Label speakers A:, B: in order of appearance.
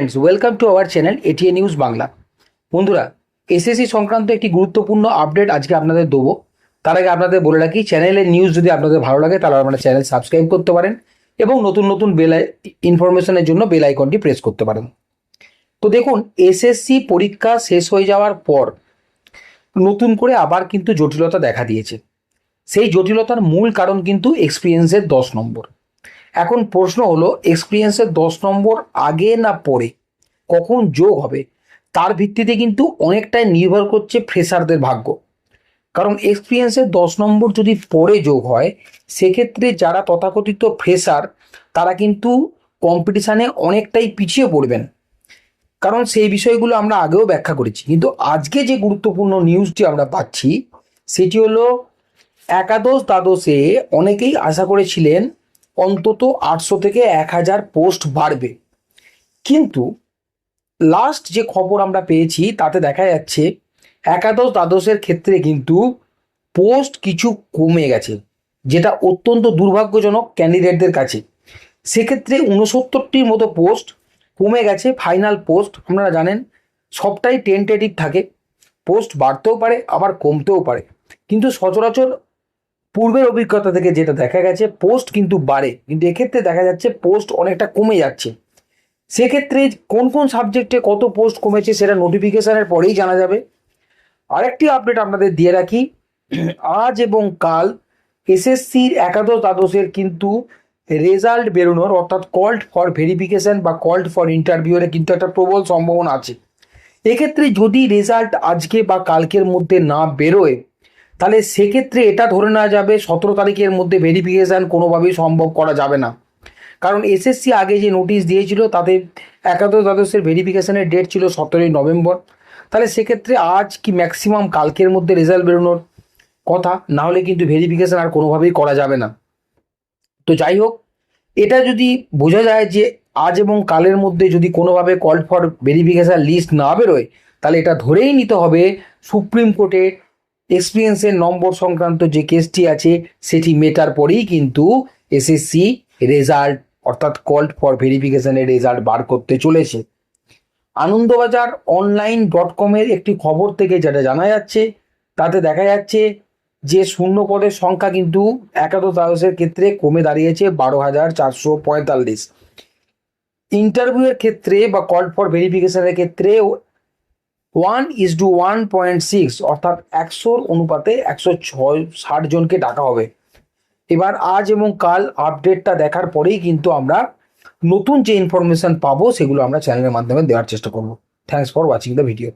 A: Friends welcome to our channel ATA news Bangla বন্ধুরা SSC সংক্রান্ত একটি গুরুত্বপূর্ণ আপডেট আজকে আপনাদের দেবো। তার আগে আপনাদের বলে রাখি চ্যানেলের নিউজ যদি আপনাদের ভালো লাগে, তাহলে আপনারা চ্যানেল সাবস্ক্রাইব করতে পারেন এবং নতুন নতুন বেল ইনফরমেশনের জন্য বেল আইকনটি প্রেস করতে পারেন। তো দেখুন এসএসসি পরীক্ষা শেষ হয়ে যাওয়ার পর নতুন করে আবার কিন্তু জটিলতা দেখা দিয়েছে। সেই জটিলতার মূল কারণ কিন্তু এক্সপিরিয়েন্সের দশ নম্বর। এখন প্রশ্ন হলো এক্সপিরিয়েন্সের দশ নম্বর আগে না পরে? কখন যোগ হবে? তার ভিত্তিতে কিন্তু অনেকটাই নির্ভর করছে ফ্রেশারদের ভাগ্য। কারণ এক্সপিরিয়েন্সের দশ নম্বর যদি পরে যোগ হয়, সেক্ষেত্রে যারা তথাকথিত ফ্রেশার তারা কিন্তু কম্পিটিশানে অনেকটাই পিছিয়ে পড়বেন। কারণ সেই বিষয়গুলো আমরা আগেও ব্যাখ্যা করেছি। কিন্তু আজকে যে গুরুত্বপূর্ণ নিউজটি আমরা পাচ্ছি, সেটি হলো একাদশ দ্বাদশে অনেকেই আশা করেছিলেন অন্তত আটশো থেকে এক হাজার পোস্ট বাড়বে। কিন্তু লাস্ট যে খবর আমরা পেয়েছি, তাতে দেখা যাচ্ছে একাদশ দ্বাদশের ক্ষেত্রে কিন্তু পোস্ট কিছু কমে গেছে, যেটা অত্যন্ত দুর্ভাগ্যজনক ক্যান্ডিডেটদের কাছে। সেক্ষেত্রে উনসত্তরটির মতো পোস্ট কমে গেছে ফাইনাল পোস্ট আপনারা জানেন, সবটাই টেন্টেটিভ থাকে। পোস্ট বাড়তেও পারে, আবার কমতেও পারে। কিন্তু সচরাচর পূর্বের অভিজ্ঞতা থেকে যেটা দেখা গেছে পোস্ট কিন্তু বাড়ে। কিন্তু এক্ষেত্রে দেখা যাচ্ছে পোস্ট অনেকটা কমে যাচ্ছে। সেক্ষেত্রে কোন কোন সাবজেক্টে কত পোস্ট কমেছে সেটা নোটিফিকেশনের পরেই জানা যাবে। আরেকটি আপডেট আপনাদের দিয়ে রাখি। আজ এবং কাল এসএসসির একাদশ দ্বাদশের কিন্তু রেজাল্ট বেরোনোর, অর্থাৎ কল্ড ফর ভেরিফিকেশন বা কল্ড ফর ইন্টারভিউরে কিন্তু একটা প্রবল সম্ভাবনা আছে। এক্ষেত্রে যদি রেজাল্ট আজকে বা কালকের মধ্যে না বেরোয় তাহলে সেক্ষেত্রে এটা ধরে নেওয়া যাবে সতেরো তারিখের মধ্যে ভেরিফিকেশান কোনোভাবেই সম্ভব করা যাবে না। কারণ এসএসসি আগে যে নোটিশ দিয়েছিল, তাতে একাদশ দ্বাদশের ভেরিফিকেশানের ডেট ছিল সতেরোই নভেম্বর। তাহলে সেক্ষেত্রে আজ কি ম্যাক্সিমাম কালকের মধ্যে রেজাল্ট বেরোনোর কথা? না হলে কিন্তু ভেরিফিকেশান আর কোনোভাবেই করা যাবে না। তো যাই হোক, এটা যদি বোঝা যায় যে আজ এবং কালের মধ্যে যদি কোনোভাবে কল ফর ভেরিফিকেশান লিস্ট না বেরোয়, তাহলে এটা ধরেই নিতে হবে সুপ্রিম কোর্টের এক্সপিরিয়েন্সের নম্বর সংক্রান্ত যে কেসটি আছে, সেটি মেটার পরেই কিন্তু এসএসসি রেজাল্ট অর্থাৎ কল্ড ফর ভেরিফিকেশনের রেজাল্ট বার করতে চলেছে। আনন্দবাজার অনলাইন ডট কমের একটি খবর থেকে যেটা জানা যাচ্ছে, তাতে দেখা যাচ্ছে যে শূন্য পদের সংখ্যা কিন্তু একাদশ দ্বাদশের ক্ষেত্রে কমে দাঁড়িয়েছে বারো হাজার চারশো পঁয়তাল্লিশ। ইন্টারভিউয়ের ক্ষেত্রে বা কল ফর ভেরিফিকেশনের ক্ষেত্রে one is to one point six অর্থাৎ একশোর অনুপাতে একশো ছয়, ষাট জনকে ডাকা হবে। এবার আজ এবং কাল আপডেটটা দেখার পরেই কিন্তু আমরা নতুন যে ইনফরমেশান পাবো, সেগুলো আমরা চ্যানেলের মাধ্যমে দেওয়ার চেষ্টা করব। Thanks for watching the video